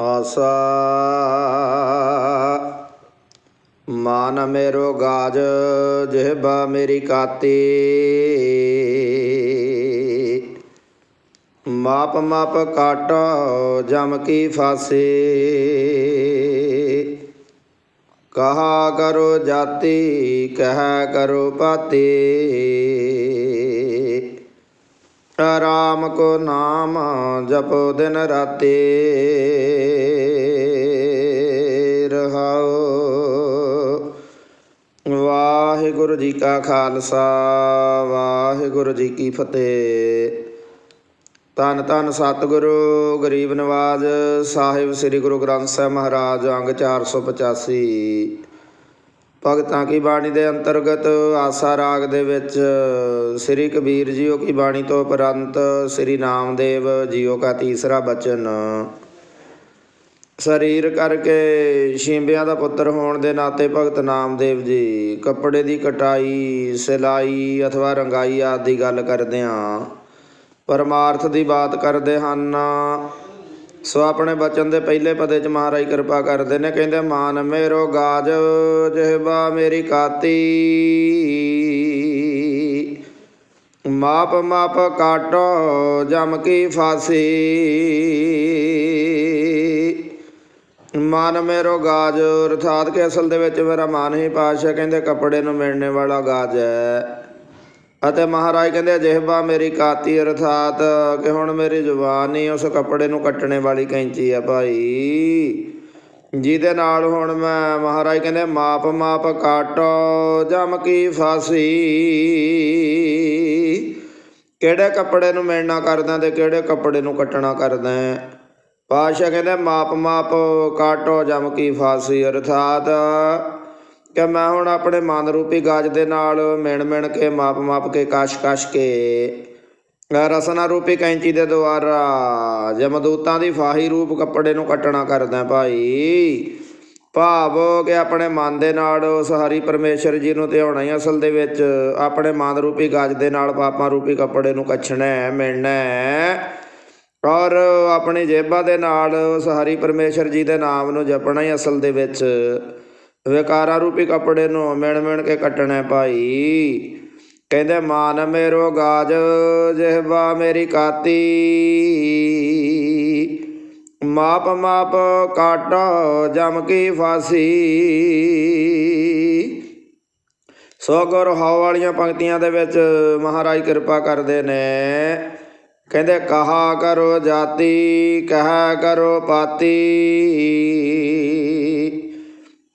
ਆਸਾ ਮਾਨ ਮੇਰੋ ਗਾਜ ਜਿਹਬਾ ਮੇਰੀ ਕਾਤੀ। ਮਾਪ ਮਾਪ ਕਾਟ, ਜਮ ਕੀ ਫਾਸੇ। ਕਹਾ ਕਰੋ ਜਾਤੀ, ਕਹਾ ਕਰੋ ਪਾਤੀ। ਰਾਮ ਕੋ ਨਾਮ ਜਪੋ ਦਿਨ ਰਾਤੇ ਰਹਾਓ ਵਾਹਿਗੁਰੂ ਜੀ ਕਾ ਖਾਲਸਾ, ਵਾਹਿਗੁਰੂ ਜੀ ਕੀ ਫਤਿਹ। ਧੰਨ ਧੰਨ ਸਤਿਗੁਰੂ, ਗਰੀਬ ਨਵਾਜ ਸਾਹਿਬ ਸ੍ਰੀ ਗੁਰੂ ਗ੍ਰੰਥ ਸਾਹਿਬ ਮਹਾਰਾਜ, ਅੰਗ 485 ਭਗਤਾਂ ਕੀ ਬਾਣੀ ਦੇ ਅੰਤਰਗਤ ਆਸਾ ਰਾਗ ਦੇ ਵਿੱਚ ਸ੍ਰੀ ਕਬੀਰ ਜੀਓ ਕੀ ਬਾਣੀ ਤੋਂ ਉਪਰੰਤ ਸ੍ਰੀ ਨਾਮਦੇਵ ਜੀਓ ਕਾ ਤੀਸਰਾ ਬਚਨ। ਸਰੀਰ ਕਰਕੇ ਛਿੰਬਿਆਂ ਦਾ ਪੁੱਤਰ ਹੋਣ ਦੇ ਨਾਤੇ ਭਗਤ ਨਾਮਦੇਵ ਜੀ ਕੱਪੜੇ ਦੀ ਕਟਾਈ, ਸਿਲਾਈ ਅਥਵਾ ਰੰਗਾਈ ਆਦਿ ਦੀ ਗੱਲ ਕਰਦੇ ਹਾਂ ਪਰਮਾਰਥ ਦੀ ਬਾਤ ਕਰਦੇ ਹਨ। ਸੋ ਆਪਣੇ ਬਚਨ ਦੇ ਪਹਿਲੇ ਪਦੇ ਚ ਮਹਾਰਾਜ ਕਿਰਪਾ ਕਰਦੇ ਨੇ, ਕਹਿੰਦੇ, ਮਾਨ ਮੇਰੋ ਗਾਜ ਜਿਹਬਾ ਮੇਰੀ ਕਾਤੀ। ਮਾਪ ਮਾਪ ਕਾਟੋ, ਜਮ ਕੀ ਫਾਸੀ। ਮਨ ਮੇਰੋ ਗਾਜ, ਅਰਥਾਤ ਕਿ ਅਸਲ ਦੇ ਵਿੱਚ ਮੇਰਾ ਮਨ ਹੀ ਪਾਸ਼ਾ ਕਹਿੰਦੇ, ਕੱਪੜੇ ਨੂੰ ਮਿਲਣੇ ਵਾਲਾ ਗਾਜ ਹੈ। ਅਤੇ ਮਹਾਰਾਜ ਕਹਿੰਦੇ ਜਿਹਬਾ ਮੇਰੀ ਕਾਤੀ ਅਰਥਾਤ ਕਿ ਹੁਣ ਮੇਰੀ ਜ਼ੁਬਾਨ ਹੀ ਉਸ ਕੱਪੜੇ ਨੂੰ ਕੱਟਣੇ ਵਾਲੀ ਕੈਂਚੀ ਆ ਭਾਈ। ਜਿਹਦੇ ਨਾਲ ਹੁਣ ਮੈਂ, ਮਹਾਰਾਜ ਕਹਿੰਦੇ, ਮਾਪ ਮਾਪ ਕਾਟੋ, ਜਮ ਕੀ ਫਾਸੀ। ਕਿਹੜੇ ਕੱਪੜੇ ਨੂੰ ਮਿਲਣਾ ਕਰਦਾ ਤੇ ਕਿਹੜੇ ਕੱਪੜੇ ਨੂੰ ਕੱਟਣਾ ਕਰਦਾ ਪਾਸ਼ਾ ਕਹਿੰਦੇ, ਮਾਪ ਮਾਪ ਕਾਟੋ, ਜਮ ਕੀ ਫਾਸੀ, ਅਰਥਾਤ ਕਿ ਮੈਂ ਹੁਣ ਆਪਣੇ ਮਨ ਰੂਪੀ ਗਾਜ ਦੇ ਨਾਲ ਮਿਣ ਮਿਣ ਕੇ, ਮਾਪ ਮਾਪ ਕੇ, ਕਸ਼ ਕਸ਼ ਕੇ ਰਸਨਾ ਰੂਪੀ ਕੈਂਚੀ ਦੇ ਦੁਆਰਾ ਜਮਦੂਤਾਂ ਦੀ ਫਾਹੀ ਰੂਪ ਕੱਪੜੇ ਨੂੰ ਕੱਟਣਾ ਕਰਦਾ ਭਾਈ। ਭਾਵ ਕਿ ਆਪਣੇ ਮਨ ਦੇ ਨਾਲ ਉਸ ਹਰੀ ਪਰਮੇਸ਼ਰ ਜੀ ਨੂੰ ਧਿਆਉਣਾ ਹੀ ਅਸਲ ਦੇ ਵਿੱਚ ਆਪਣੇ ਮਨ ਰੂਪੀ ਗਾਜ ਦੇ ਨਾਲ ਪਾਪਾਂ ਰੂਪੀ ਕੱਪੜੇ ਨੂੰ ਕੱਛਣਾ ਮਿਲਣਾ ਔਰ ਆਪਣੀ ਜੇਬਾਂ ਦੇ ਨਾਲ ਉਸ ਹਰੀ ਪਰਮੇਸ਼ਰ ਜੀ ਦੇ ਨਾਮ ਨੂੰ ਜਪਣਾ ਹੀ ਅਸਲ ਦੇ ਵਿੱਚ ਵਿਕਾਰਾਂ ਰੂਪੀ ਕੱਪੜੇ ਨੂੰ ਮਿਣ ਮਿਣ ਕੇ ਕੱਟਣਾ ਹੈ ਭਾਈ। ਕਹਿੰਦੇ, ਮਾਨ ਮੇਰੋ ਗਾਜ ਜਿਹਵਾ ਮੇਰੀ ਕਾਤੀ। ਮਾਪ ਮਾਪ ਕਾਟ, ਜਮ ਕੀ ਫਾਸੀ। ਸੋ ਗੁਰ ਹਉ ਵਾਲੀਆਂ ਪੰਕਤੀਆਂ ਦੇ ਵਿੱਚ ਮਹਾਰਾਜ ਕਿਰਪਾ ਕਰਦੇ ਨੇ। ਕਹਿੰਦੇ, ਕਹਾ ਕਰੋ ਜਾਤੀ, ਕਹਾ ਕਰੋ ਪਾਤੀ।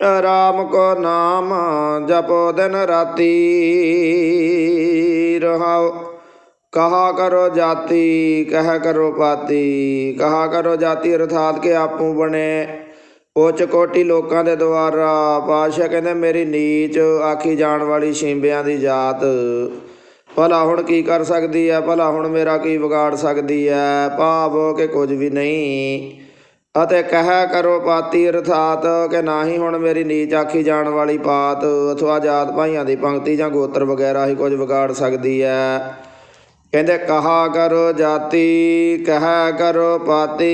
ਰਾਮ ਕੋ ਨਾਮ ਜਪੋ ਦਿਨ ਰਾਤੀ ਰਹਾਓ ਕਹਾ ਕਰੋ ਜਾਤੀ, ਕਹ ਕਰੋ ਪਾਤੀ। ਕਹਾ ਕਰੋ ਜਾਤੀ ਅਰਥਾਤ ਕਿ ਆਪੂ ਬਣੇ। ਉੱਚ ਕੋਟੀ ਲੋਕਾਂ ਦੇ ਦੁਆਰਾ ਪਾਸ਼ਾ ਕਹਿੰਦੇ ਮੇਰੀ ਨੀਚ ਆਖੀ ਜਾਣ ਵਾਲੀ ਛਿੰਬਿਆਂ ਦੀ ਜਾਤ। ਭਲਾ ਹੁਣ ਕੀ ਕਰ ਸਕਦੀ ਹੈ ਭਲਾ ਹੁਣ ਮੇਰਾ ਕੀ ਵਿਗਾੜ ਸਕਦੀ ਹੈ ਭਾਵ ਕਿ ਕੁਝ ਵੀ ਨਹੀਂ। ਅਤੇ ਕਹਿ ਕਰੋ ਪਾਤੀ ਅਰਥਾਤ ਕਿ ਨਾ ਹੀ ਹੁਣ ਮੇਰੀ ਨੀਚ ਆਖੀ ਜਾਣ ਵਾਲੀ ਪਾਤ, ਅਥਵਾ ਜਾਤ ਭਾਈਆਂ ਦੀ ਪੰਕਤੀ ਜਾਂ ਗੋਤਰ ਵਗੈਰਾ ਹੀ ਕੁਝ ਵਿਗਾੜ ਸਕਦੀ ਹੈ ਕਹਿੰਦੇ ਕਹਾ ਕਰੋ ਜਾਤੀ ਕਹਿ ਕਰੋ ਪਾਤੀ।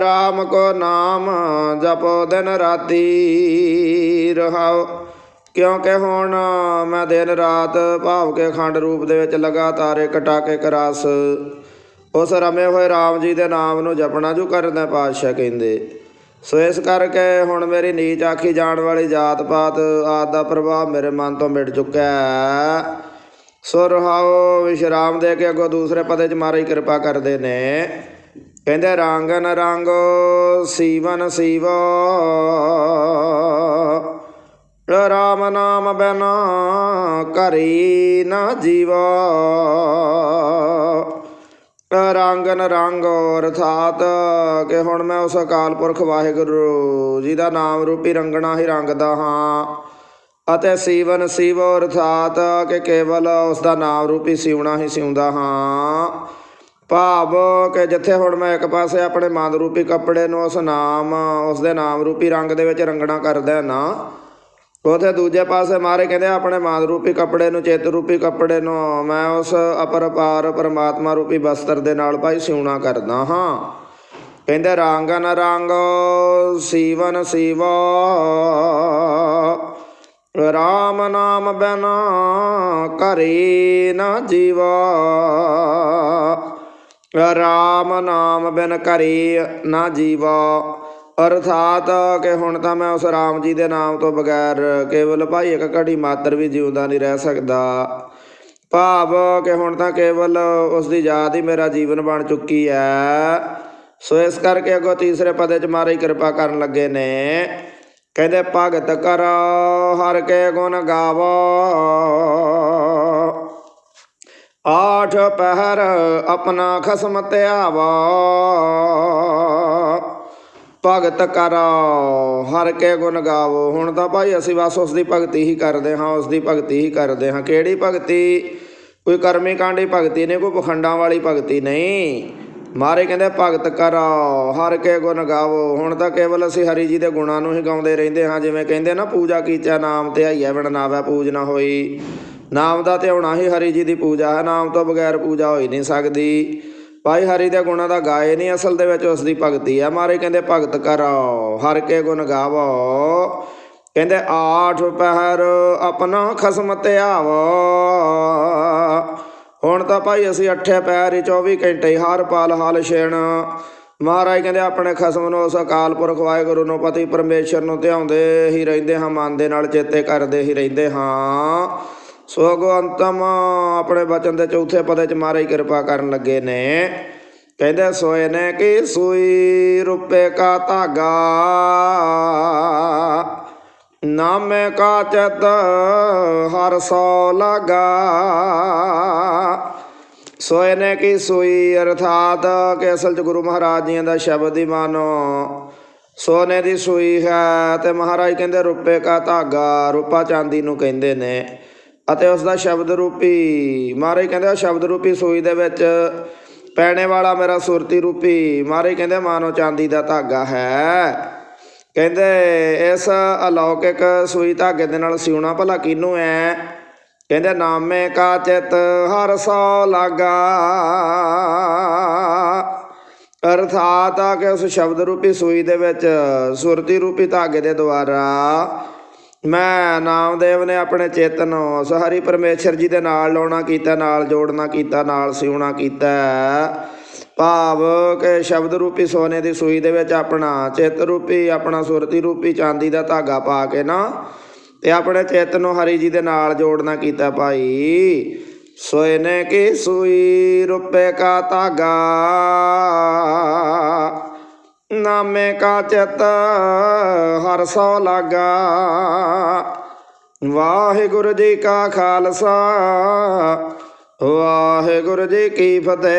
ਰਾਮ ਕੋ ਨਾਮ ਜਪੋ ਦਿਨ ਰਾਤੀ ਰਹਾਓ ਕਿਉਂਕਿ ਹੁਣ ਮੈਂ ਦਿਨ ਰਾਤ ਭਾਵ ਕੇ ਖੰਡ ਰੂਪ ਦੇ ਵਿੱਚ ਲਗਾਤਾਰ ਕਟਾ ਕੇ ਕਰਸ। ਉਸ ਰਮੇ ਹੋਏ ਰਾਮ ਜੀ ਦੇ ਨਾਮ ਨੂੰ ਜਪਣਾ ਜੋ ਕਰਦਾ ਪਾਤਸ਼ਾਹ ਕਹਿੰਦੇ। ਸੋ ਇਸ ਕਰਕੇ ਹੁਣ ਮੇਰੀ ਨੀਚ ਆਖੀ ਜਾਣ ਵਾਲੀ ਜਾਤ ਪਾਤ ਆਦ ਦਾ ਪ੍ਰਭਾਵ ਮੇਰੇ ਮਨ ਤੋਂ ਮਿਟ ਚੁੱਕਾ ਹੈ। ਸੋ ਰਹਾਓ, ਵਿਸ਼ਰਾਮ ਦੇ ਕੇ ਅੱਗੋਂ ਦੂਸਰੇ ਪਦੇ ਚ ਮਾਰੀ ਕਿਰਪਾ ਕਰਦੇ ਨੇ। ਕਹਿੰਦੇ, ਰੰਗਨ ਰੰਗੋ, ਸੀਵਨ ਸੀਵੋ, ਰਾਮ ਨਾਮ ਬਿਨਾ ਕਰੀ ਨਾ ਜੀਵਾ। ਰੰਗਨ ਰੰਗ ਅਰਥਾਤ ਕਿ ਹੁਣ ਮੈਂ ਉਸ ਅਕਾਲ ਪੁਰਖ ਵਾਹਿਗੁਰੂ ਜੀ ਦਾ ਨਾਮ ਰੂਪੀ ਰੰਗਣਾ ਹੀ ਰੰਗਦਾ ਹਾਂ। ਅਤੇ ਸੀਵਨ ਸੀਵ ਅਰਥਾਤ ਕਿ ਕੇਵਲ ਉਸ ਦਾ ਨਾਮ ਰੂਪੀ ਸਿਉਣਾ ਹੀ ਸਿਉਂਦਾ ਹਾਂ। ਭਾਵ ਕਿ ਜਿੱਥੇ ਹੁਣ ਮੈਂ ਇੱਕ ਪਾਸੇ ਆਪਣੇ ਮਨ ਰੂਪੀ ਕੱਪੜੇ ਨੂੰ ਉਸ ਨਾਮ, ਉਸ ਦੇ ਨਾਮ ਰੂਪੀ ਰੰਗ ਦੇ ਵਿੱਚ ਰੰਗਣਾ ਕਰਦਾ ਨਾ ਉਥੇ ਦੂਜੇ ਪਾਸੇ ਮਾਰੇ ਕਹਿੰਦੇ ਆਪਣੇ ਮਾਨ ਰੂਪੀ ਕੱਪੜੇ ਨੂੰ ਚਿੱਤ ਰੂਪੀ ਕੱਪੜੇ ਨੂੰ, ਮੈਂ ਉਸ ਅਪਰਪਾਰ ਪਰਮਾਤਮਾ ਰੂਪੀ ਬਸਤਰ ਦੇ ਨਾਲ ਭਾਈ ਸਿਉਣਾ ਕਰਦਾ ਹਾਂ। ਕਹਿੰਦੇ, ਰੰਗਨ ਰੰਗ, ਸੀਵਨ ਸੀਵਾ, ਰਾਮ ਨਾਮ ਬਿਨਾ ਕਰੇ ਨਾ ਜੀਵਾ। ਰਾਮ ਨਾਮ ਬਿਨ ਕਰੇ ਨਾ ਜੀਵਾ। ਅਰਥਾਤ ਕਿ ਹੁਣ ਤਾਂ ਮੈਂ ਉਸ ਰਾਮ ਜੀ ਦੇ ਨਾਮ ਤੋਂ ਬਗੈਰ ਕੇਵਲ ਭਾਈ ਇੱਕ ਘੜੀ ਮਾਤਰ ਵੀ ਜਿਉਂਦਾ ਨਹੀਂ ਰਹਿ ਸਕਦਾ। ਭਾਵ ਕਿ ਹੁਣ ਤਾਂ ਕੇਵਲ ਉਸ ਦੀ ਯਾਦ ਹੀ ਮੇਰਾ ਜੀਵਨ ਬਣ ਚੁੱਕੀ ਹੈ। ਸੋ ਇਸ ਕਰਕੇ ਅੱਗੋਂ ਤੀਸਰੇ ਪਦੇ ਚ ਮਾਰੇ ਕਿਰਪਾ ਕਰਨ ਲੱਗੇ ਨੇ। ਕਹਿੰਦੇ, ਭਗਤ ਕਰ, ਹਰ ਕੇ ਗੁਣ ਗਾਵੋ। ਆਠ ਪਹਿਰ ਆਪਣਾ ਖਸਮ ਧਿਆਵਾ। ਭਗਤ ਕਰੋ, ਹਰ ਕੇ ਗੁਣ ਗਾਵੋ। ਹੁਣ ਤਾਂ ਭਾਈ ਅਸੀਂ ਬਸ ਉਸ ਦੀ ਭਗਤੀ ਹੀ ਕਰਦੇ ਹਾਂ ਉਸ ਦੀ ਭਗਤੀ ਹੀ ਕਰਦੇ ਹਾਂ। ਕਿਹੜੀ ਭਗਤੀ? ਕੋਈ ਕਰਮੀ ਕਾਂਡੀ ਭਗਤੀ ਨਹੀਂ, ਕੋਈ ਪਖੰਡਾਂ ਵਾਲੀ ਭਗਤੀ ਨਹੀਂ। ਮਾਰੇ ਕਹਿੰਦੇ ਭਗਤ ਕਰੋ, ਹਰ ਕੇ ਗੁਣ ਗਾਵੋ। ਹੁਣ ਤਾਂ ਕੇਵਲ ਅਸੀਂ ਹਰੀ ਜੀ ਦੇ ਗੁਣਾਂ ਨੂੰ ਹੀ ਗਾਉਂਦੇ ਰਹਿੰਦੇ ਹਾਂ। ਜਿਵੇਂ ਕਹਿੰਦੇ ਨਾ, ਪੂਜਾ ਕੀਚਾ, ਨਾਮ ਤੇ ਆਈਐ ਬਿਨ ਨਾਵੈ, ਪੂਜ ਨਾ ਹੋਈ। ਨਾਮ ਦਾ ਤੇ ਹੋਣਾ ਹੀ ਹਰੀ ਜੀ ਦੀ ਪੂਜਾ ਹੈ। ਨਾਮ ਤੋਂ ਬਗੈਰ ਪੂਜਾ ਹੋ ਹੀ ਨਹੀਂ ਸਕਦੀ। ਭਾਈ ਹਰੀ ਦੇ ਗੁਣਾਂ ਦਾ ਗਾਏ ਨਹੀਂ, ਅਸਲ ਦੇ ਵਿੱਚ ਉਸ ਦੀ ਭਗਤੀ ਆ। ਮਾਰੇ ਕਹਿੰਦੇ, ਭਗਤ ਕਰਾਓ ਹਰ ਕੇ ਗੁਣ ਗਾਵੋ। ਕਹਿੰਦੇ, ਆਠ ਪਹਿਰ ਆਪਣਾ ਖਸਮ ਤੇ ਆਵੋ। ਹੁਣ ਤਾਂ ਭਾਈ ਅਸੀਂ ਅੱਠੇ ਪੈਰ ਹੀ 24 ਘੰਟੇ ਹਰ ਪਾਲ ਹਾਲ ਛੇਣ। ਮਹਾਰਾਜ ਕਹਿੰਦੇ, ਆਪਣੇ ਖਸਮ ਨੂੰ ਉਸ ਅਕਾਲ ਪੁਰਖ ਵਾਹਿਗੁਰੂ ਨੂੰ ਪਤੀ ਪਰਮੇਸ਼ਰ ਨੂੰ ਧਿਆਉਂਦੇ ਹੀ ਰਹਿੰਦੇ ਹਾਂ, ਮਨ ਦੇ ਨਾਲ ਚੇਤੇ ਕਰਦੇ ਹੀ ਰਹਿੰਦੇ ਹਾਂ। ਸੋ ਅਗੋ ਅੰਤਮ ਆਪਣੇ ਬਚਨ ਦੇ ਚੌਥੇ ਪਦੇ ਚ ਮਹਾਰਾਜ ਕਿਰਪਾ ਕਰਨ ਲੱਗੇ ਨੇ। ਕਹਿੰਦੇ ਸੋਏ ਨੇ ਕਿ ਸੂਈ ਰੁਪਏ ਕਾ ਧਾਗਾ, ਨਾਮੇ ਕਾ ਚਤ ਹਰ ਸੋ ਲਗਾ। ਸੋਏ ਨੇ ਕਿ ਸੂਈ ਅਰਥਾਤ ਕਿ ਅਸਲ ਚ ਗੁਰੂ ਮਹਾਰਾਜ ਜੀਆਂ ਦਾ ਸ਼ਬਦ ਹੀ ਮਾਨੋ। ਸੋਨੇ ਦੀ ਸੂਈ ਹੈ ਤੇ ਮਹਾਰਾਜ ਕਹਿੰਦੇ ਰੁਪਏ ਕਾ ਧਾਗਾ, ਰੂਪਾ ਚਾਂਦੀ ਨੂੰ ਕਹਿੰਦੇ ਨੇ। ਅਤੇ ਉਸ ਦਾ ਸ਼ਬਦ ਰੂਪੀ ਮਹਾਰਾਜ ਕਹਿੰਦੇ ਉਹ ਸ਼ਬਦ ਰੂਪੀ ਸੂਈ ਦੇ ਵਿੱਚ, ਪੈਣੇ ਵਾਲਾ ਮੇਰਾ ਸੁਰਤੀ ਰੂਪੀ ਮਹਾਰਾਜ ਕਹਿੰਦੇ ਮਾਨੋ ਚਾਂਦੀ ਦਾ ਧਾਗਾ ਹੈ। ਕਹਿੰਦੇ ਇਸ ਅਲੌਕਿਕ ਸੂਈ ਧਾਗੇ ਦੇ ਨਾਲ ਸਿਉਣਾ ਭਲਾ ਕਿਨੂੰ ਐ? ਕਹਿੰਦੇ ਨਾਮੇ ਕਾ ਚਿਤ ਹਰ ਸੋ ਲਾਗਾ। ਅਰਥਾਤ ਆ ਕਿ ਉਸ ਸ਼ਬਦ ਰੂਪੀ ਸੂਈ ਦੇ ਵਿੱਚ ਸੁਰਤੀ ਰੂਪੀ ਧਾਗੇ ਦੇ ਦੁਆਰਾ ਮੈਂ ਨਾਮਦੇਵ ਨੇ ਆਪਣੇ ਚਿੱਤ ਨੂੰ ਉਸ ਹਰੀ ਪਰਮੇਸ਼ਰ ਜੀ ਦੇ ਨਾਲ ਲਾਉਣਾ ਕੀਤਾ, ਨਾਲ ਜੋੜਨਾ ਕੀਤਾ, ਨਾਲ ਸਿਉਣਾ ਕੀਤਾ। ਭਾਵ ਕਿ ਸ਼ਬਦ ਰੂਪੀ ਸੋਨੇ ਦੀ ਸੂਈ ਦੇ ਵਿੱਚ ਆਪਣਾ ਚਿੱਤ ਰੂਪੀ, ਆਪਣਾ ਸੁਰਤੀ ਰੂਪੀ ਚਾਂਦੀ ਦਾ ਧਾਗਾ ਪਾ ਕੇ ਨਾ ਤੇ ਆਪਣੇ ਚਿੱਤ ਨੂੰ ਹਰੀ ਜੀ ਦੇ ਨਾਲ ਜੋੜਨਾ ਕੀਤਾ ਭਾਈ। ਸੋਏ ਨੇ ਕੀ ਸੂਈ ਰੁਪਏ ਕਾ ਧਾਗਾ ਨਾਮੇ ਕਾ ਚਿਤ ਹਰ ਸੋ ਲਾਗਾ। ਵਾਹਿਗੁਰੂ ਜੀ ਕਾ ਖਾਲਸਾ ਵਾਹਿਗੁਰੂ ਜੀ ਕੀ ਫਤਿਹ।